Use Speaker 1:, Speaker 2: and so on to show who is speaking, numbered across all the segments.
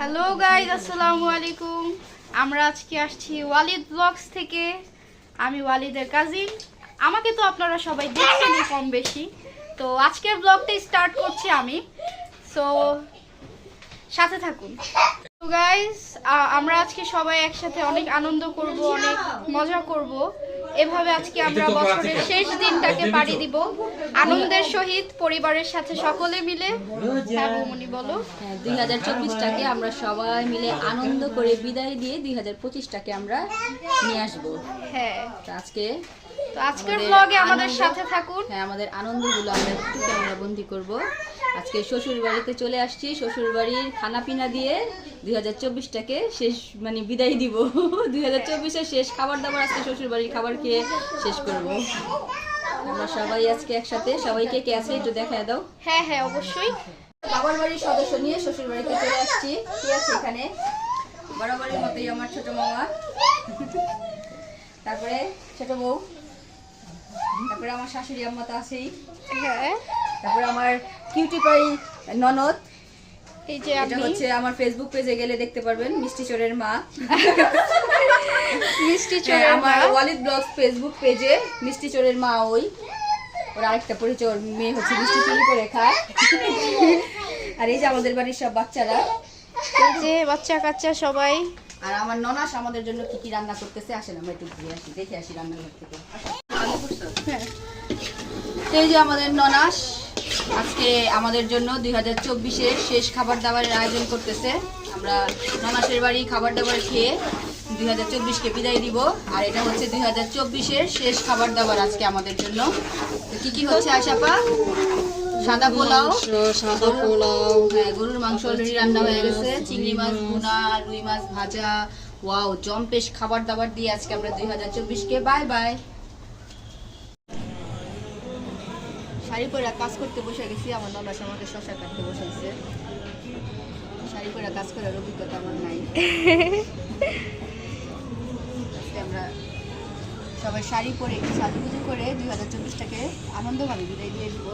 Speaker 1: Hello guys আসসালামু আলাইকুম। আমরা আজকে আসছি ওয়ালিদ ব্লগস থেকে। আমি ওয়ালিদের কাজিন আমাকে তো আপনারা সবাই দেখছেন কম বেশি তো আজকের ব্লগটা স্টার্ট করছি আমি। সো সাথে থাকুন। গাইজ আমরা আজকে সবাই একসাথে অনেক আনন্দ করব, অনেক মজা করব। এভাবে আজকে আমরা বছরের শেষ দিনটাকে পাড়ি দিব। আনন্দের সহিত পরিবারের সাথে সকলে মিলে। হ্যাঁ বৌমনি বলো।
Speaker 2: হ্যাঁ দুই হাজার চব্বিশটাকে আমরা সবাই মিলে আনন্দ করে বিদায় দিয়ে দুই হাজার পঁচিশটাকে আমরা নিয়ে আসব।
Speaker 1: হ্যাঁ।
Speaker 2: তো আজকে
Speaker 1: তো আজকের
Speaker 2: আমাদের
Speaker 1: ব্লগে আমাদের সাথে থাকুন।
Speaker 2: হ্যাঁ আমাদের আনন্দগুলো আমরা একটু ক্যামেরা বন্দি করব। আজকে শ্বশুর বাড়িতে চলে আসছি। শ্বশুর বাড়ির খানা পিনা দিয়ে দুই হাজার চব্বিশটাকে শেষ মানে বিদায় দিব। দুই হাজার চব্বিশের শেষ খাবার দাবার আজকে শ্বশুর বাড়ির খাবার খেয়ে শেষ করব। আমরা সবাই আজকে একসাথে সবাইকে কে আছে একটু দেখা দাও।
Speaker 1: হ্যাঁ হ্যাঁ অবশ্যই।
Speaker 2: বাবার বাড়ির সদস্য নিয়ে শ্বশুর বাড়িতে চলে আসছি। কি আছে এখানে? বরাবরের মতোই আমার ছোট মামা। তারপরে ছোট বউ। তারপরে আমার শাশুড়ি আম্মা তো আছেই।
Speaker 1: হ্যাঁ।
Speaker 2: তারপরে আমার কিউটি পাই ননদ।
Speaker 1: এই যে
Speaker 2: এটা হচ্ছে আমার ফেসবুক পেজে গেলে দেখতে পারবেন মিষ্টি চোরের মা।
Speaker 1: মিষ্টি
Speaker 2: হ্যাঁ,
Speaker 1: চোরের
Speaker 2: আমার
Speaker 1: মা।
Speaker 2: ওয়ালিদ ব্লগস ফেসবুক পেজে মিষ্টি চোরের মা ওই। ওর আরেকটা পরিচয় ওর মেয়ে হচ্ছে মিষ্টি চুরি করে খায়। আর এই যে আমাদের বাড়ির সব বাচ্চারা।
Speaker 1: এই যে বাচ্চা কাচ্চা সবাই।
Speaker 2: আর আমার ননাস আমাদের জন্য কি কি রান্না করতেছে আসেন আমরা একটু ঘুরে আসি দেখে আসি রান্নাঘর থেকে।
Speaker 1: হ্যাঁ।
Speaker 2: এই যে আমাদের ননাস। আজকে আমাদের জন্য দুই হাজার চব্বিশের শেষ খাবার দাবারের আয়োজন করতেছে। আমরা ননাসের বাড়ি খাবার দাবার খেয়ে দুই হাজার চব্বিশকে বিদায় দিব। আর এটা হচ্ছে দুই হাজার চব্বিশের শেষ খাবার দাবার আজকে আমাদের জন্য। তো কি কি হচ্ছে আশাপা? সাদা পোলাও।
Speaker 3: সাদা পোলাও।
Speaker 2: হ্যাঁ গরুর মাংস অলরেডি রান্না হয়ে গেছে। চিংড়ি মাছ ভুনা রুই মাছ ভাজা। ওয়াও জম্পেশ খাবার দাবার দিয়ে আজকে আমরা দুই হাজার চব্বিশকে। Bye bye. শাড়ি পরে কাজ করতে বসে গেছি আমার নলাস আমাকে শশা কাটতে বসেছে শাড়ি পরে কাজ করার অভিজ্ঞতা আমার নাই। আমরা সবাই শাড়ি পরে একটু সাজুগুজু করে দুই হাজার চব্বিশটাকে আনন্দভাবে বিদায় দিয়ে দিব।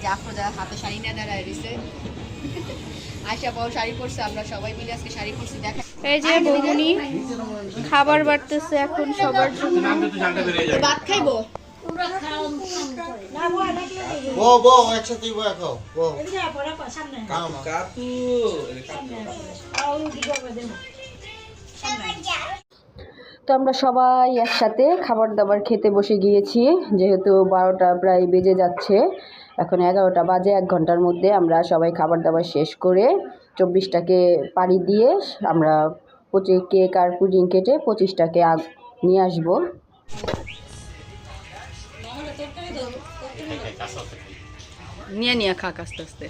Speaker 2: যে আফরোজা হাতে শাড়ি নিয়ে দাঁড়ায় রয়েছে আয়সা পাও শাড়ি পরছে আমরা সবাই মিলে আজকে শাড়ি পরছি দেখা
Speaker 1: এই যে বৌমনি খাবার বাড়তেছে এখন সবার জন্য।
Speaker 2: ভাত খাইবো? তো আমরা সবাই একসাথে খাবার দাবার খেতে বসে গিয়েছি, যেহেতু বারোটা প্রায় বেজে যাচ্ছে। এখন এগারোটা বাজে, এক ঘণ্টার মধ্যে আমরা সবাই খাবার দাবার শেষ করে চব্বিশটাকে পাড়ি দিয়ে আমরা পঁচিশ কেক আর পুডিং কেটে পঁচিশটাকে নিয়ে আসব। নিয়ে নিয়ে খাক আস্তে আস্তে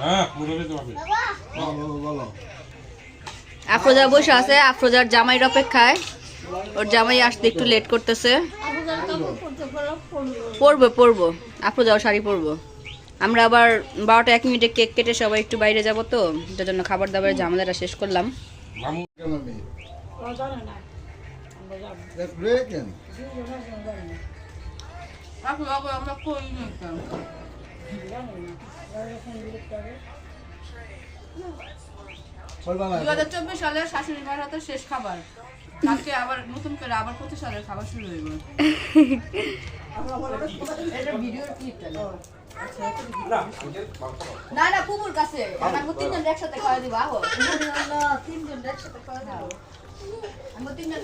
Speaker 4: হ্যাঁ
Speaker 2: আফরোজা বসে আছে আফরোজার জামাইয়ের অপেক্ষায়। ওর জামাই আসতে একটু লেট করতেছে। পরবো পরবো আফরোজাও শাড়ি পরবো। আমরা আবার বারোটা এক মিনিটে কেক কেটে সবাই একটু বাইরে যাব তো এটার জন্য খাবার দাবারের ঝামেলাটা শেষ করলাম। দু হাজার চব্বিশ সালের শাশুড়ি হাতে শেষ খাবার। কালকে আবার নতুন করে আবার পঁচিশ সালের খাবার শুরু হইব। এটা ভিডিওর ক্লিপটা না না পুকুর কাছে। আমরা তিনজন একসাথে খাওয়া দিব আহো। তিনজন একসাথে খাওয়া দিব। আমরা তিনজন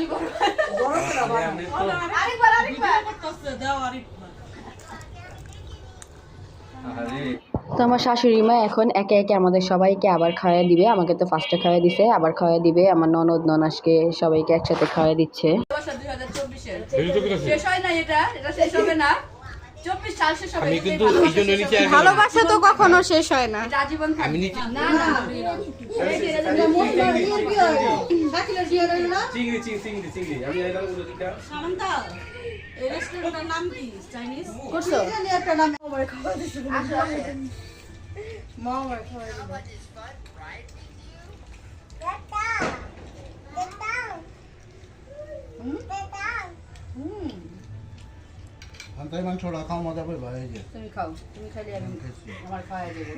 Speaker 2: দিব। আরেকবার আরেকবার। তো আমার শাশুড়ি মা এখন একে একে আমাদের সবাইকে আবার খাওয়াই দিবে আমাকে তো ফার্স্টে খাওয়াই দিছে আবার খাওয়াই দিবে আমার ননদ ননাসকে সবাইকে একসাথে খাওয়াই দিচ্ছে।
Speaker 4: কথা
Speaker 2: শেষ? হয় না এটা এটা শেষ হবে না। চব্বিশ সাল শেষ হবে
Speaker 4: কিন্তু
Speaker 2: ভালোবাসা
Speaker 1: তো কখনো শেষ হয় না।
Speaker 2: আজীবন
Speaker 4: আমি
Speaker 2: না না
Speaker 4: চিংড়ি চিংড়ি চিংড়ি
Speaker 2: করছ?
Speaker 3: তাই মাংসটা খাওয়া মজা এই যে
Speaker 2: তুমি খাও তুমি খাইলে আমি আমার খাওয়াই দেবো।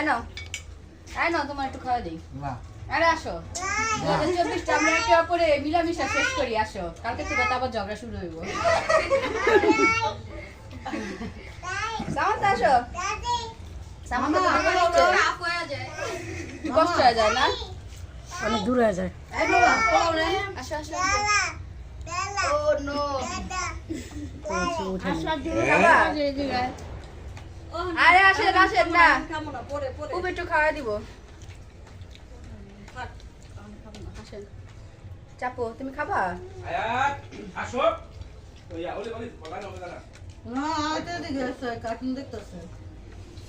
Speaker 2: এনো এনো তোমার একটু খাওয়া দিই।
Speaker 3: না।
Speaker 2: আরে আসো। দু হাজার চব্বিশটা আমরা একে অপরে মিলামিশা শেষ করি আসো। কালকে থেকে আবার ঝগড়া শুরু হইব। সামান্তা আসো। সামান্তা। কষ্ট হয়ে যায় না?
Speaker 1: অনেক দূর হয়ে যায়?
Speaker 2: আরে আসেন আসেন না খুব একটু খাওয়া দিব চাপো তুমি খাবা
Speaker 4: আসো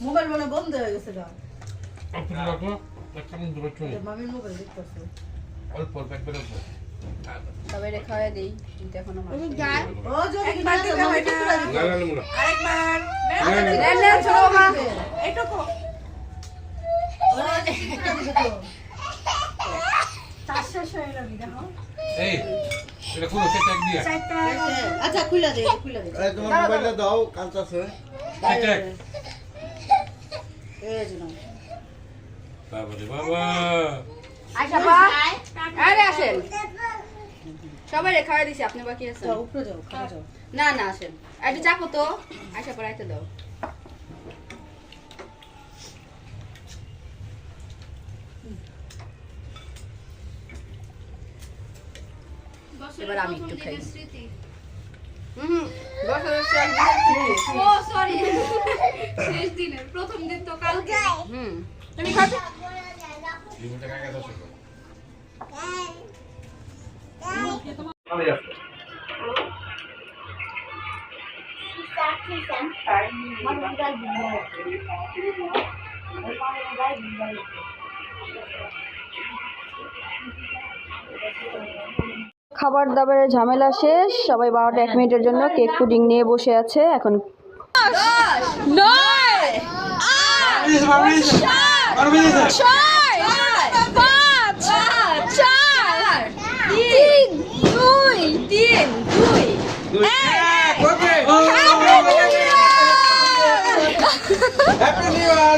Speaker 5: মোবাইল মানে বন্ধ হয়ে গেছে গা
Speaker 4: আপনি রাখো একটা মিনিট ধরে চলে
Speaker 5: মামির মোবাইল দেখতেছে।
Speaker 4: অল্প অল্প একবার অল্প।
Speaker 2: সবাই রে খাওয়া দেই
Speaker 5: ও
Speaker 4: না। না না
Speaker 5: আরেকবার।
Speaker 2: ছোট
Speaker 5: হয়ে দেখো
Speaker 4: এটা দিয়া।
Speaker 5: আচ্ছা খুলে দে খুলে দে।
Speaker 3: তোমার মোবাইলটা দাও কালচাছে
Speaker 5: এই যে নাও।
Speaker 4: বাবা রে বাবা।
Speaker 2: আয়শা পা আরে আসেন। সবাই খাওয়া দিছি আপনি বাকি আছেন।
Speaker 5: যাও উপরে যাও খাওয়া যাও।
Speaker 2: না না আসেন। একটু চাপো তো আয়শা পর আইতে দাও। এবার আমি একটু খাই। হুম বসো বসো আমি
Speaker 1: ও সরি শেষ দিনের প্রথম দিন তো কালকে।
Speaker 2: হুম। তুমি খাবে? খাবার দাবারের ঝামেলা শেষ। সবাই বারোটা এক মিনিটের জন্য কেক পুডিং নিয়ে বসে আছে। এখন
Speaker 1: নয় ছয় পাঁচ চার তিন দুই তিন দুই
Speaker 3: happy new year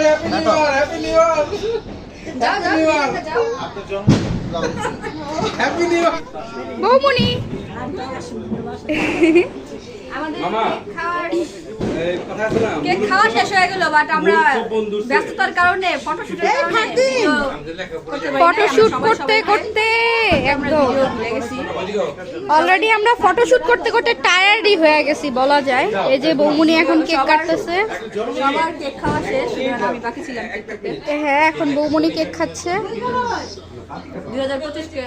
Speaker 3: happy new year happy new year
Speaker 2: যাও
Speaker 3: আপনার জন্মদিন হ্যাপি নিউ ইয়ার
Speaker 1: বৌমনি
Speaker 2: আমাদের খাওয়ার কেক খাওয়া শেষ হয়ে গেল বাট আমরা ব্যস্ততার কারণে ফটোশুটের কারণে ভিডিও
Speaker 4: আমাদের লেখা
Speaker 2: করতে।
Speaker 1: ফটোশুট করতে করতে একদম। অলরেডি আমরা ফটোশুট করতে করতে টায়ার্ডই হয়ে গেছি বলা যায়। এই যে বৌমনি এখন কেক কাটতেছে।
Speaker 2: সবার কেক খাওয়া শেষ আমি বাকি ছিলাম
Speaker 1: হ্যাঁ এখন বৌমনি কেক খাচ্ছে।
Speaker 2: দুই হাজার পঁচিশকে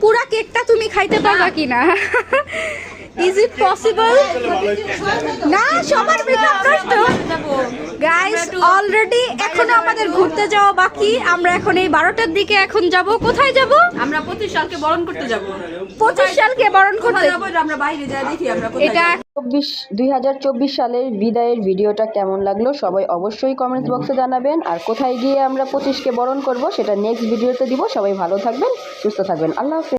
Speaker 1: পুরা কেকটা তুমি খাইতে পারবা কিনা? ইজ ইট পসিবল না সবার মেকআপ নষ্ট গাইস অলরেডি এখনও আমাদের ঘুরতে যাওয়া বাকি। আমরা এখন এই বারোটার দিকে এখন যাব। কোথায় যাব?
Speaker 2: আমরা পঁচিশ সালকে বরণ করতে যাব।
Speaker 1: পঁচিশ সালকে বরণ করতে
Speaker 2: কোথায় আমরা বাইরে যাই দেখি আমরা
Speaker 1: এটা
Speaker 6: চব্বিশ দুই হাজার চব্বিশ সালের বিদায়ের ভিডিওটা কেমন লাগল সবাই অবশ্যই কমেন্টস বক্সে জানাবেন। আর কোথায় গিয়ে আমরা পঁচিশকে বরণ করব সেটা নেক্সট ভিডিওতে দিব। সবাই ভালো থাকবেন সুস্থ থাকবেন। আল্লাহ হাফেজ।